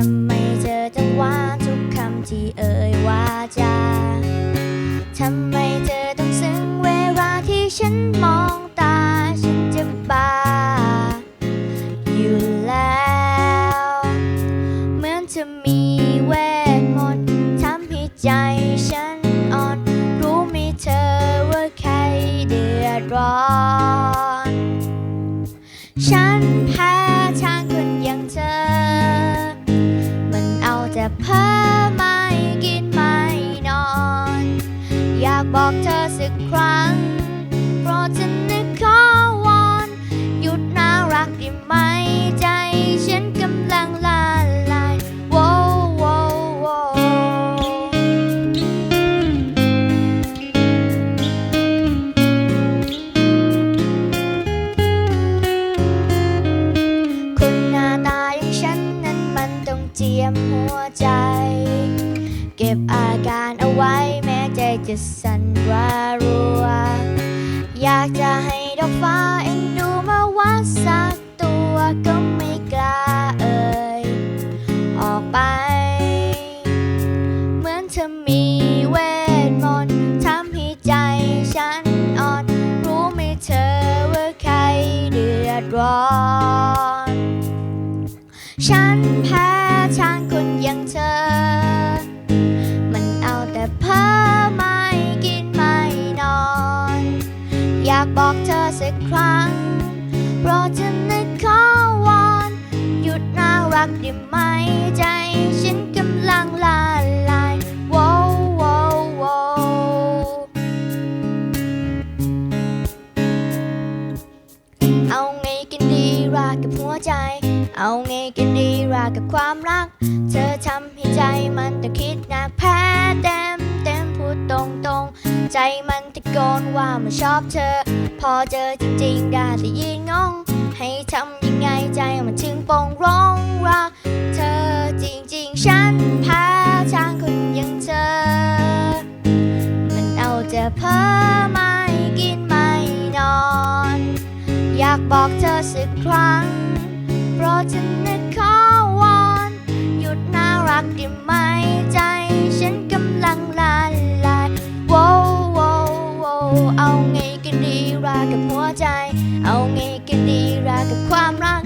ทำไมเธอจังหวาทุกคำที่เอ่ยว่าจะทำไมเธอต้องซึ้งเวลาที่ฉันมองตา ฉันจะบ้าอยู่แล้ว เหมือนจะมี ใจ เก็บอาการเอาไว้แม้ใจจะสั่นระรัว อยากจะให้ดอกฟ้าเอ็นดูมาว่าสักตัวก็ไม่กล้าเอ่ยออกไป เหมือนเธอมีเวทมนต์ทำให้ใจฉันอ่อน รู้ไหมเธอว่าใครเดือดร้อน ฉันแพ้ ทางคนอย่างเธอ มันเอาแต่เพ้อไม่กินไม่นอน อยากบอกเธอสักครั้งโปรดจะนึกขอวอนหยุดน่ารักได้ไหมใจฉันกำลังละลายโว้โว้ว้เอาไงกันดีรักกับหัวใจ เอาไงกันดีรักกับความรัก เธอทำให้ใจมันต้องคิดหนักแพ้เต็มเต็มพูดตรงตรงใจมันตะโกนว่ามันชอบเธอ พอเจอจริงๆได้แต่ยืนงง ให้ทำยังไงใจมันถึงปองร้องรักเธอจริงๆ ฉันแพ้ทางคนอย่างเธอ มันเอาแต่เพ้อไม่กินไม่นอน อยากบอกเธอสักครั้ง โปรดฉันึกขอวอนหยุดน่ารักได้ไหมใจ ฉันกำลังละลายโว้าว้โว้เอาไงกันดีรักกับหัวใจ เอาไงกันดีรักกับความรัก